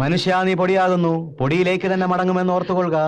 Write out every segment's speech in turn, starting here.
മനുഷ്യ നീ പൊടിയാകുന്നു. പൊടിയിലേക്ക് തന്നെ മടങ്ങുമെന്ന് ഓർത്തുകൊള്ളുക.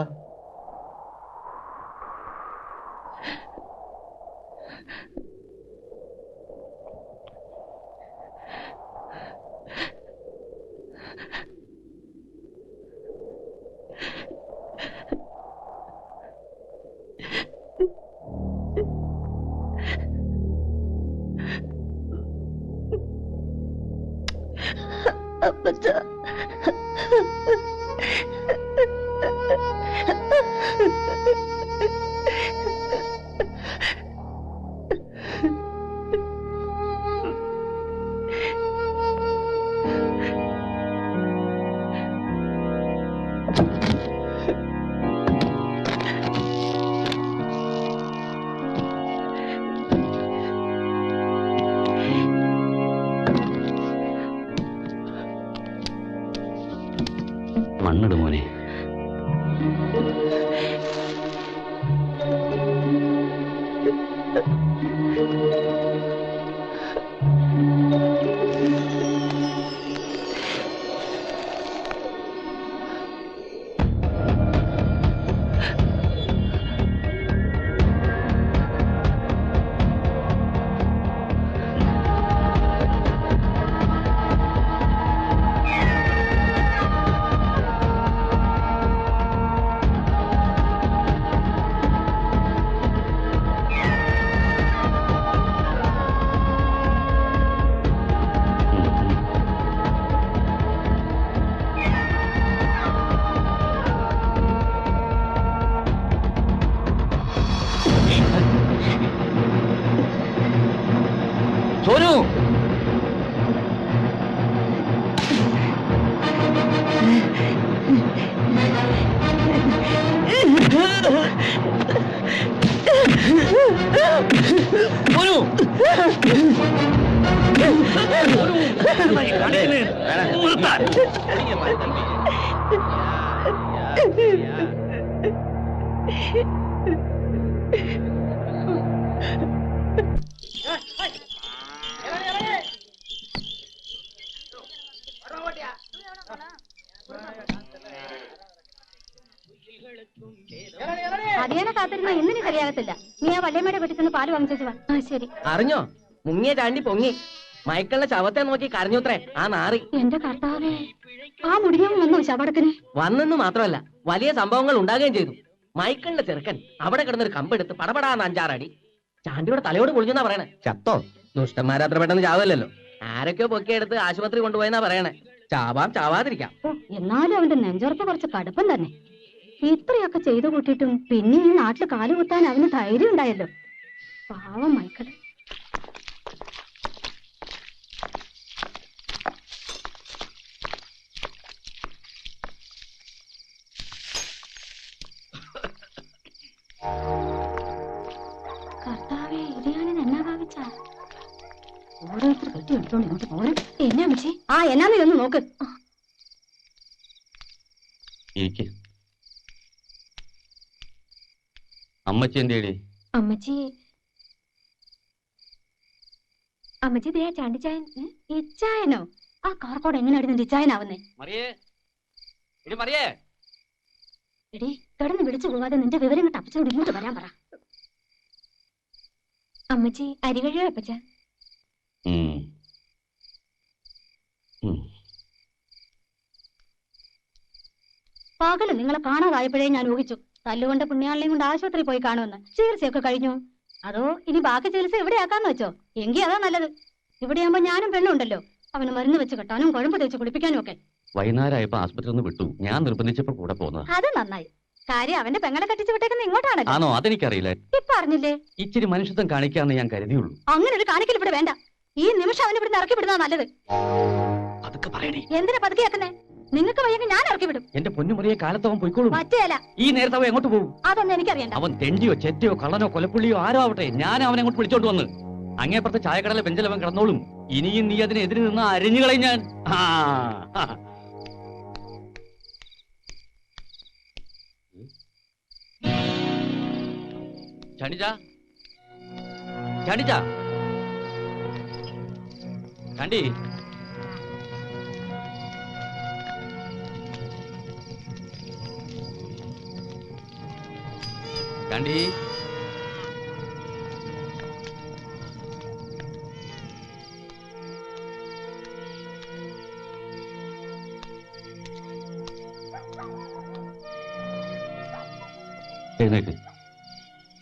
സോനു അതിയാനെ കാത്തിരുന്ന എന്തിനു കറിയാകത്തില്ല നീ ആ വല്യമ്മയുടെ വീട്ടിൽ പാൽ വാങ്ങിച്ചു വാ. ആ ശരി. അറിഞ്ഞോ? മുങ്ങിയ ചാണ്ടി പൊങ്ങി. മയക്കളുടെ ശവത്തെ നോക്കി കരഞ്ഞുത്രേ. ആ നാറി. എന്റെ കർത്താവേ ആ മുടിഞ്ഞ വന്നു ശവടത്തിന്. വന്നെന്ന് മാത്രമല്ല വലിയ സംഭവങ്ങൾ ഉണ്ടാകുകയും ചെയ്തു. മൈക്കിളിന്റെ ചെറുക്കൻ അവിടെ കിടന്നൊരു കമ്പെടുത്ത് പടപടാന്ന് അഞ്ചാറടി. ചാണ്ടിയുടെ തലയോട് പൊളിഞ്ഞെന്നാ പറയണേ. ചത്തോ? ദുഷ്ടന്മാരെ അത്ര പെട്ടെന്ന് ചാവല്ലോ ആരൊക്കെയോ പൊക്കിയെടുത്ത് ആശുപത്രി കൊണ്ടുപോയെന്നാ പറയണേ. ചാവാം ചാവാതിരിക്കാം. എന്നാലും അവന്റെ നെഞ്ചോർത്ത് കുറച്ച് കടുപ്പം തന്നെ. ഇത്രയൊക്കെ ചെയ്തു കൂട്ടിയിട്ടും പിന്നെ ഈ നാട്ടിൽ കാലുകുത്താൻ അവന് ധൈര്യം ഉണ്ടായല്ലോ. പാവം മൈക്കിൾ കർത്താവേ ഇത് എന്നാ ഭാവിച്ച? ഓരോരുത്തർ കെട്ടി എടുത്തോണ്ട് ഇങ്ങോട്ട് പോരും എന്നാ മിച്ചി? ആ എന്നാന്ന് ഇതൊന്ന് നോക്ക് ഇരിക്ക് അമ്മച്ചി എന്തേടി? അമ്മച്ചി. അമ്മച്ചി ദേ ചാണ്ടിച്ചായൻ ഇച്ചായനോ ആ കാർക്കോട് എങ്ങനെയായിരുന്നു ഇച്ചായനാവുന്നേ മറിയേ. എടി മറിയേ. എടി കിടന്ന് വിളിച്ചു പോവാതെ നിന്റെ വിവരം കിട്ട അപ്പച്ചനോട് ഇങ്ങോട്ട് വരാൻ പറ. അമ്മച്ചി അരി കഴിയോ അപ്പച്ച. പകൽ നിങ്ങളെ കാണാതായപ്പോഴേ ഞാൻ ഊഹിച്ചു. തല്ലുകൊണ്ട് പുണ്യാളിനെയും കൊണ്ട് ആശുപത്രി പോയി കാണുമെന്ന് ചികിത്സയൊക്കെ കഴിഞ്ഞു. അതോ ഇനി ബാക്കി ചികിത്സ എവിടെയാക്കാന്ന് വെച്ചോ? എങ്കി അതാ നല്ലത്. ഇവിടെയാകുമ്പോ ഞാനും പെണ്ണുണ്ടല്ലോ അവന് മരുന്ന് വെച്ച് കെട്ടാനും കുഴമ്പ് തേച്ച് കുളിപ്പിക്കാനും ഒക്കെ. വൈകുന്നേരമായപ്പോ ആസ്പത്രി ഒന്ന് വിട്ടു. ഞാൻ നിർബന്ധിച്ചപ്പോ കൂടെ പോന്നതാ. അത് നന്നായി. കാര്യം അവന്റെ പെങ്ങളെ കെട്ടിച്ച് വിട്ടേക്കുന്ന ഇങ്ങോട്ടാണല്ലോ. ആണോ അതെനിക്കറിയില്ല. ഇപ്പൊ അറിഞ്ഞില്ലേ? ഇച്ചിരി മനുഷ്യത്വം കാണിക്കാന്ന് ഞാൻ കരുതിയുള്ളൂ. അങ്ങനെ ഒരു കാണിക്കൽ ഇവിടെ വേണ്ട. ഈ നിമിഷം അവനെ ഇവിടെ ഇറക്കി വിടുന്നതാ നല്ലത്. പറയണേ എന്തിനാ പതുക്കെയാക്കുന്നേ നിങ്ങൾക്ക് വയ്യെങ്കിൽ ഞാൻ ഇറക്കി വിടും. എന്റെ പൊന്നുമുറിയെ കാലത്തവൻ പോയിക്കോളും. പറ്റുകയല്ല ഈ നേരത്തെ അവൻ എങ്ങോട്ട് പോകും? അതൊന്നും എനിക്കറിയണ്ട. അവൻ തെണ്ടിയോ ചെറ്റയോ കള്ളനോ കൊലപ്പുള്ളിയോ ആരോ ആവട്ടെ. ഞാൻ അവനെ അങ്ങോട്ട് വിളിച്ചോണ്ട് വന്ന്. അങ്ങേപ്പുറത്തെ ചായക്കടലെ ബെഞ്ചിൽ അവൻ കിടന്നോളും. ഇനിയും നീ അതിനെതിരെ നിന്ന് അരിഞ്ഞുകളയും ഞാൻ. ആ. ചണിജ ചണിജ ചണ്ടി എഴുന്നേക്ക്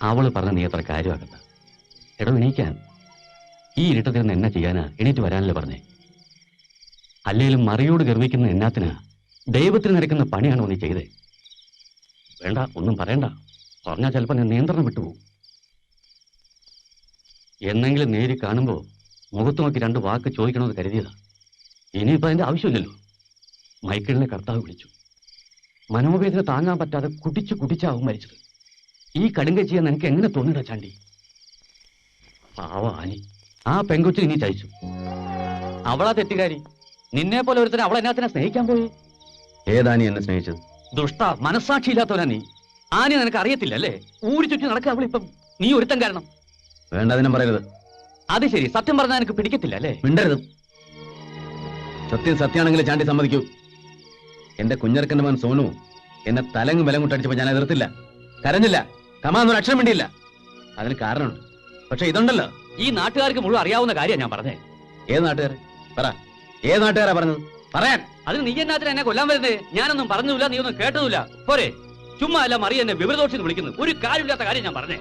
അവൾ പറഞ്ഞ നീ അത്ര കാര്യമാക്കണ്ട. എടോ എണീക്കാൻ. ഈ ഇരുട്ടത്തിൽ നിന്ന് എന്നാ ചെയ്യാനാ? എണീറ്റ് വരാനല്ലേ പറഞ്ഞേ. അല്ലെങ്കിലും മറിയോട് ഗർവിക്കുന്ന എന്നാത്തിനാ ദൈവത്തിന് നിരക്കുന്ന പണിയാണോ നീ ചെയ്തേ? വേണ്ട ഒന്നും പറയണ്ട. പറഞ്ഞാൽ ചിലപ്പോൾ ഞാൻ നിയന്ത്രണം വിട്ടുപോകും എന്നെങ്കിലും നേരി കാണുമ്പോൾ മുഖത്ത് നോക്കി രണ്ട് വാക്ക് ചോദിക്കണമെന്ന് കരുതിയതാ. ഇനിയിപ്പോൾ അതിന്റെ ആവശ്യമില്ലല്ലോ. മൈക്കിളിനെ കർത്താവ് വിളിച്ചു. മനോവേദന താങ്ങാൻ പറ്റാതെ കുടിച്ച് കുടിച്ചാവും മരിച്ചത്. ഈ കടുങ്ക ചെയ്യാൻ എനിക്ക് എങ്ങനെ തോന്നിടാ ചാണ്ടി? പാവ ആനി. ആ പെങ്കൊച്ചിന് നീ ചതിച്ചു. അവളാ തെറ്റുകാരി. നിന്നെ പോലെ അവളെ എന്നാ എന്നാത്തിനെ സ്നേഹിക്കാൻ പോയി? ഏതാനി എന്നെ സ്നേഹിച്ചത്? ദുഷ്ട മനസ്സാക്ഷിയില്ലാത്തവനാ നീ. ആനി നിനക്ക് അറിയത്തില്ല അല്ലേ ഊരി ചുറ്റി നടക്കുക അവളിപ്പം നീ ഒരുത്തം കാരണം. വേണ്ടതിനും പറയരുത്. അത് ശരി സത്യം പറഞ്ഞാൽ എനിക്ക് പിടിക്കത്തില്ല അല്ലേ? മിണ്ടരുത്. സത്യം സത്യമാണെങ്കിൽ ചാണ്ടി സമ്മതിക്കൂ. എന്റെ കുഞ്ഞിറക്കന്റെ മകൻ സോനു എന്നെ തലങ്ങും വിലം കൊണ്ടടിച്ചപ്പോ ഞാൻ എതിർത്തില്ല. കരഞ്ഞില്ല. കമാന്നൊരു അക്ഷരം വേണ്ടിയില്ല അതിന് കാരണമുണ്ട്. പക്ഷെ ഇതുണ്ടല്ലോ. ഈ നാട്ടുകാർക്ക് മുഴുവൻ അറിയാവുന്ന കാര്യം ഞാൻ പറഞ്ഞേ ഏത് നാട്ടുകാർ? പറ. ഏത് നാട്ടുകാരാ പറഞ്ഞത്? പറയാൻ. അതിന് നീ എന്നാത്തിന് എന്നെ കൊല്ലാൻ വരുന്നേ ഞാനൊന്നും പറഞ്ഞില്ല നീ ഒന്നും കേട്ടതുമില്ല. പോരെ. ചുമ്മാ അല്ല മറിയെന്നെ വിവരദോഷി എന്ന് വിളിക്കുന്നു. ഒരു കാര്യമില്ലാത്ത കാര്യം ഞാൻ പറഞ്ഞേ.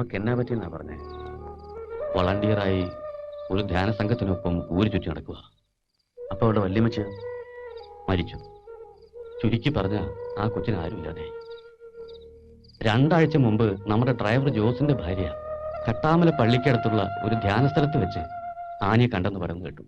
അവക്ക് എന്നാ പറ്റിയെന്നാ പറഞ്ഞേ? വളണ്ടിയറായി ഒരു ധ്യാന സംഘത്തിനൊപ്പം ഊര് ചുറ്റി നടക്കുക. അപ്പൊ അവിടെ വല്യമ്മച്ച് മരിച്ചു. ചുരുക്കി പറഞ്ഞ ആ കൊച്ചിന് ആരുമില്ലാതെ. രണ്ടാഴ്ച മുമ്പ് നമ്മുടെ ഡ്രൈവർ ജോസിന്റെ ഭാര്യ കട്ടാമല പള്ളിക്കടുത്തുള്ള ഒരു ധ്യാന സ്ഥലത്ത് വെച്ച് ആനയെ കണ്ടെന്ന് പറഞ്ഞു കേട്ടു.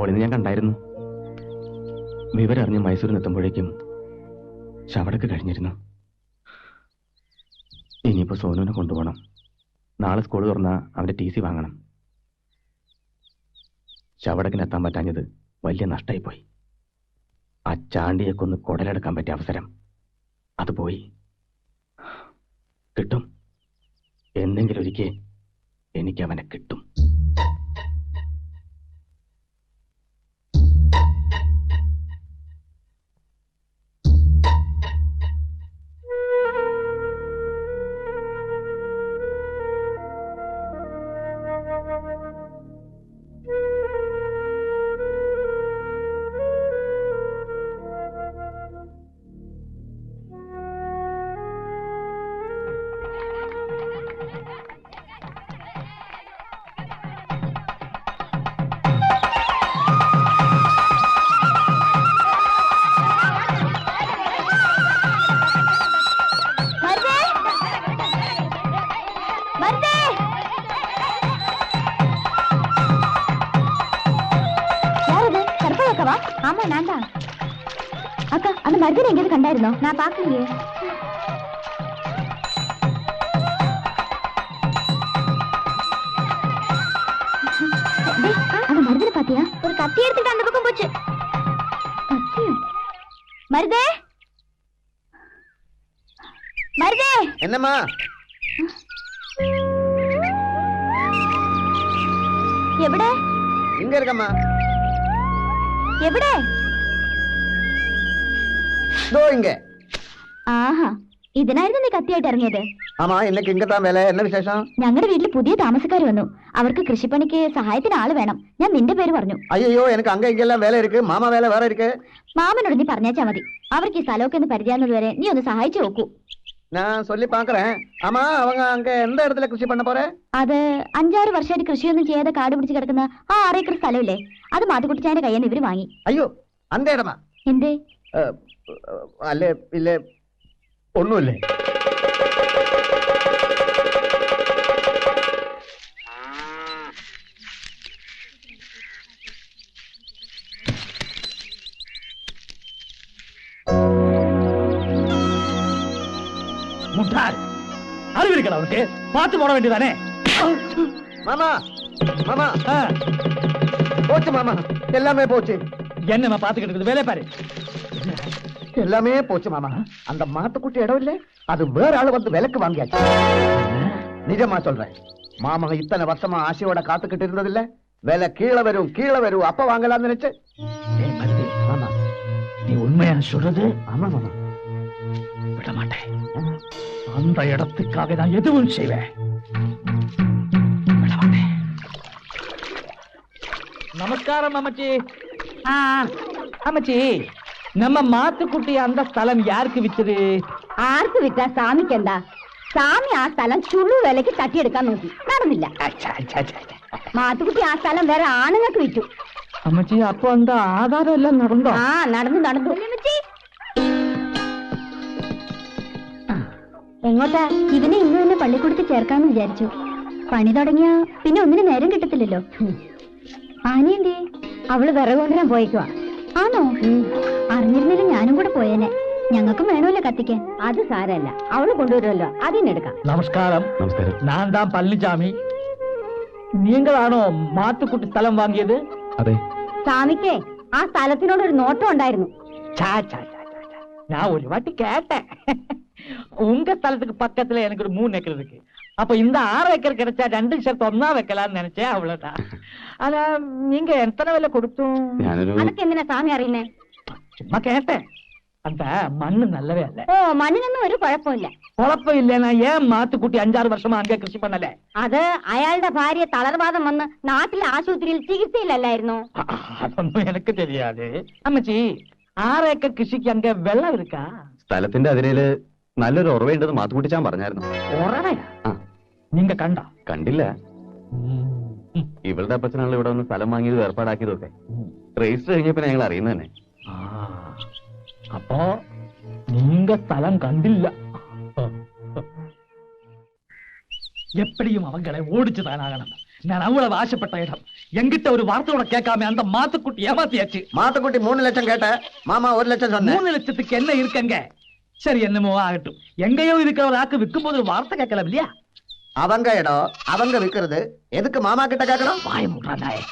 മോളിൽ ഞാൻ കണ്ടായിരുന്നു. വിവരറിഞ്ഞ് മൈസൂരിൽ എത്തുമ്പോഴേക്കും ശവടക്ക് കഴിഞ്ഞിരുന്നു. ഇനിയിപ്പോ സോനുവിനെ കൊണ്ടുപോകണം. നാളെ സ്കൂൾ തുറന്നാൽ അവന്റെ ടി സി വാങ്ങണം. ശവടക്കിനെത്താൻ പറ്റാഞ്ഞത് വലിയ നഷ്ടമായിപ്പോയി ആ ചാണ്ടിയെ കൊന്ന് കുടലെടുക്കാൻ പറ്റിയ അവസരം. അത് പോയി. കിട്ടും. എന്തെങ്കിലും ഒരിക്കൽ എനിക്ക് അവനെ കിട്ടും. தானே இருந்தோம் நான் பாக்கலையே அவன் மருதனை பாத்தியா? ஒரு கத்தி எடுத்துட்டு அந்த பக்கம் போச்சு. மருதே? மருதே? என்னம்மா? எവിടെ இங்க இருக்கம்மா. எവിടെ ദോ ഇങ്ങ ആഹാ ഇതിനായിരുന്നു നീ കത്തിയായിട്ട് ഇറങ്ങിയത് ആമാ ഇന്നക്ക് ഇങ്ങത്താ വേല എന്ന വിശേഷം ഞങ്ങളുടെ വീട്ടിൽ പുതിയ താമസക്കാർ വന്നു അവർക്ക് കൃഷിപ്പണിക്ക് സഹായത്തിന് ആള് വേണം ഞാൻ നിന്റെ പേര് പറഞ്ഞു അയ്യോ എനിക്ക് അങ്ക ഇങ്ങെല്ലാം വേല ഇരിക്ക് മാമ വേല വേറെ ഇരിക്ക് മാമനോട് നീ പറഞ്ഞാച്ചാ മതി അവർക്ക് ഈ സ്ഥലമൊക്കെ ഒന്ന് പരിചയാകുന്നത് വരെ നീ ഒന്ന് സഹായിച്ചു നോക്കൂ ഞാൻ சொல்லி பாக்குறேன் ஆமா அவங்க அங்க எந்த இடத்துல கிருஷி பண்ண போற അത് അഞ്ചാറ് വർഷമായിട്ട് കൃഷിയൊന്നും ചെയ്യാതെ കാട് പിടിച്ച് കിടക്കുന്ന ആ ആറേക്കർ സ്ഥലമില്ലേ അത് മാത്തുക്കുട്ടിച്ചാന്റെ കയ്യിൽ നിന്ന് ഇവര് വാങ്ങി അയ്യോ அந்த இடமா എന്തേ அஹ், അല്ലേ ഇല്ലേ ഒന്നുമില്ലേ முட்டாள் அறிவு இருக்கல அவனுக்கு பார்த்து போட வேண்டியதானே மாமா மாமா ஆ, போச்சு மாமா எல்லாமே போச்சு என்னம்மா பாத்துக்கிட்டு இருக்குது வேலையை பாரு எல்லாமே போச்சு மாமா. அந்த மாட்டுக்குட்டி இடம் இல்ல. அது வேற ஆளு வந்து விலைக்கு வாங்கியாச்சு. நிஜமா சொல்றேன். மாமா இத்தனை வருஷமா ஆசையோட காத்துக்கிட்டு இருந்தது இல்ல விலை கீழே வரும் கீழே வரும். அப்ப வாங்கலாம்னு நினைச்சு ஆமா நீ உண்மையா சொல்றது? ஆமா மாமா. விட மாட்டேன் அந்த இடத்துக்காக நான் எதுவும் செய்வேன். விட மாட்டேன் நமஸ்காரம் அம்மச்சி. ஆ. அம்மச்சி. நம்ம மாத்துக்குட்டி அந்த ஸ்தலம் யாருக்கு வித்தது ആർക്ക് വിറ്റാ സാമിക്ക് എന്താ സാമി ആ സ്ഥലം ചുള്ളു വിലക്ക് തട്ടിയെടുക്കാൻ നോക്കി നടന്നില്ല அச்சா, அச்சா, அச்சா, அச்சா. മാത്തുക്കുട്ടി ആ സ്ഥലം വേറെ ആണുങ്ങൾക്ക് വിറ്റു അമ്മച്ചി അപ്പൊ എന്താ ആധാരം എല്ലാം നടന്നോ ആ നടന്നു നടന്നു എങ്ങോട്ടാ ഇവനെ ഇന്ന് തന്നെ പള്ളിക്കൂടത്തിൽ ചേർക്കാന്ന് വിചാരിച്ചു പണി തുടങ്ങിയ പിന്നെ ഒന്നിനും നേരം കിട്ടത്തില്ലല്ലോ ആനയന്തേ അവള് വിറക് കൊണ്ടുവരാൻ പോയേക്കുവാ ആണോ? അറിഞ്ഞിരുന്നില്ല ഞാനും കൂടെ പോയേനെ. ഞങ്ങൾക്കും വേണമല്ലോ കത്തിക്ക് അത് സാരല്ല അവൾ കൊണ്ടുവരുമല്ലോ. അതിനെടുക്കാം നമസ്കാരം. നമസ്കാരം. ഞാൻ தான் പള്ളിച്ചാമി. நீங்களானோ மாத்துக்குட்டி സ്ഥലം വാങ്ങിയത്? അതെ. സ്വാമിക്കേ ആ സ്ഥലത്തിനോട് ഒരു നോട്ടം ഉണ്ടായിരുന്നു. ഞാൻ ഒരു വട്ടി കേട്ടെ. ഉങ്ക நான் പക്കത്തിലെ എനിക്കൊരു கேட்டேன் உங்க ஸ்தலத்துக்கு அப்ப இந்த ஆறு ஏக்கர் கிடைச்சா ரெண்டு சேர்த்து ஒன்னா வைக்கலாம்னு நினைச்சேன் அவ்வளவுதான் ஆனா நீங்க எத்தனை விலை கொடுத்தும் ഞാനൊരു അതൊക്കെ എന്തിനാ സ്വാമി അറിയുന്നേ சும்மா கேட்டேன் அந்த மண்ணு நல்லவே இல்ல ഓ മണ്ണിനൊന്നും ഒരു കുഴപ്പമില്ല குழப்பம் இல்லைன்னா ஏன் மாத்துக்குட்டி அஞ்சாறு வருஷமா அங்கே கிருஷி பண்ணல അത് അയാളുടെ ഭാര്യ തളർവാദം വന്ന് നാട്ടിലെ ആശുപത്രിയിൽ ചികിത്സയിലല്ലായിരുന്നു അതൊന്നും എനിക്ക് தெரியாது അമ്മച്ചി ആറ് ഏക്കർ കൃഷിക്ക് അങ്ക വെള്ളം இருக்கா സ്ഥലത്തിന്റെ അതിരയില് നല്ലൊരു ഉറവയുണ്ടെന്ന് മാത്തുക്കുട്ടിച്ചാൻ പറഞ്ഞായിരുന്നു ഉറവയാ ആ. நீங்க കണ്ടോ കണ്ടില്ല ഇവളുടെ അപ്പച്ചനാണല്ലോ ഇവിടെ വന്ന് സ്ഥലം വാങ്ങിയത് ഏർപ്പാടാക്കിയതൊക്കെ രജിസ്റ്റർ കഴിഞ്ഞപ്പോ ഞങ്ങൾ അറിയുന്നത് തന്നെ ആ. അപ്പോ நீங்க സ്ഥലം കണ്ടില്ല எப்படியும் அவங்களை ஓடிச்சு தானாகணும் நான் அவ்வளவு ஆசைப்பட்ட இடம் எங்கிட்ட ஒரு வார்த்தையோட கேட்காம அந்த மாத்துக்குட்டி ஏமாத்தியாச்சு மாத்துக்குட்டி மூணு லட்சம் கேட்ட மாமா ஒரு லட்சம் சொன்னேன் மூணு லட்சத்துக்கு என்ன இருக்கங்க சரி என்னமோ ஆகட்டும் எங்கேயோ இருக்கிற ஒரு ஆக்கு விற்கும் போது ஒரு வார்த்தை கேட்கலாம் இல்லையா அவங்க இடம் அவங்க விக்கிறது. எதுக்கு மாமா கிட்ட கேட்கணும் வாய முடுறானாயே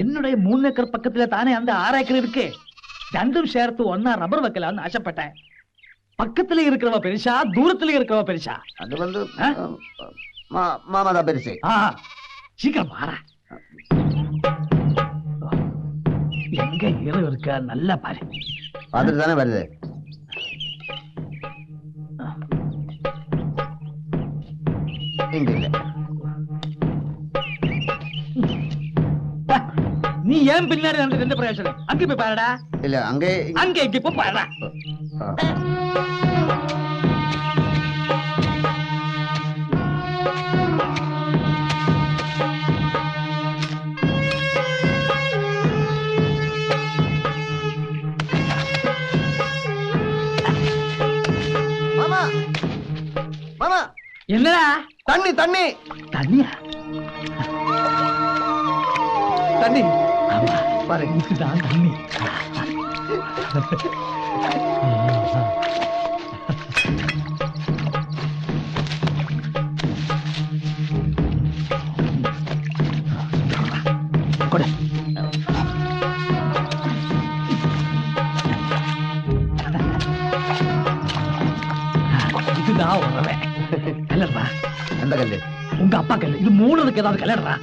என்னுடைய மூணு ஏக்கர் பக்கத்துல தானே அந்த ஆறு ஏக்கர் இருக்கு. ரெண்டும் சேர்த்து ஒன்னா ரப்பர் வைக்கலாம்னு ஆசைப்பட்டேன். பக்கத்துல இருக்கிறவ பெருசா தூரத்துல இருக்கிறவ பெருசா. அது வந்து மாமா தான் பெருசு. சீக்கிரம் வாரா எங்க இரவு இருக்க? நல்லா பாரு. பார்த்துட்டு தானே வருது. இங்க இல்ல நீ ஏன் பின்னாடி நடந்து எந்த பிரயோஜனம் அங்க போய் பாருடா இல்ல அங்கே இங்க- அங்க இங்க போய் பாருடா என்னடா? தண்ணி தண்ணி. தண்ணியா? தண்ணி. ஆமா. பாரு. இதுதான் தண்ணி. கல்லு. உங்க அப்பா கல்லு. இது மூணுக்கு ஏதாவது கல்யாணா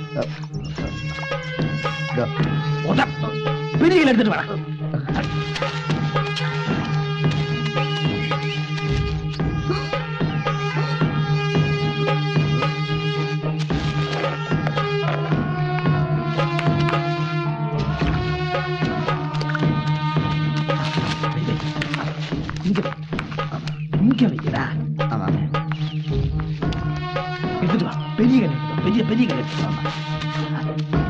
பெரிய கல் எடுத்துட்டு வரா です。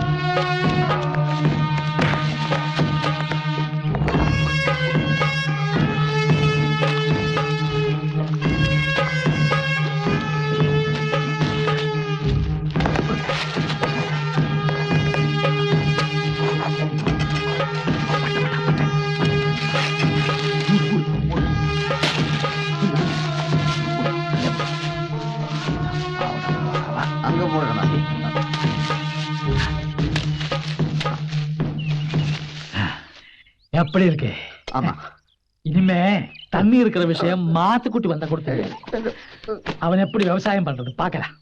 எப்படி இருக்கு. ஆமா. இனிமே தண்ணி இருக்கிற விஷயம் மாத்துக்குட்டி வந்தா கொடுத்து அவன் எப்படி விவசாயம் பண்றது? பாக்கலாம்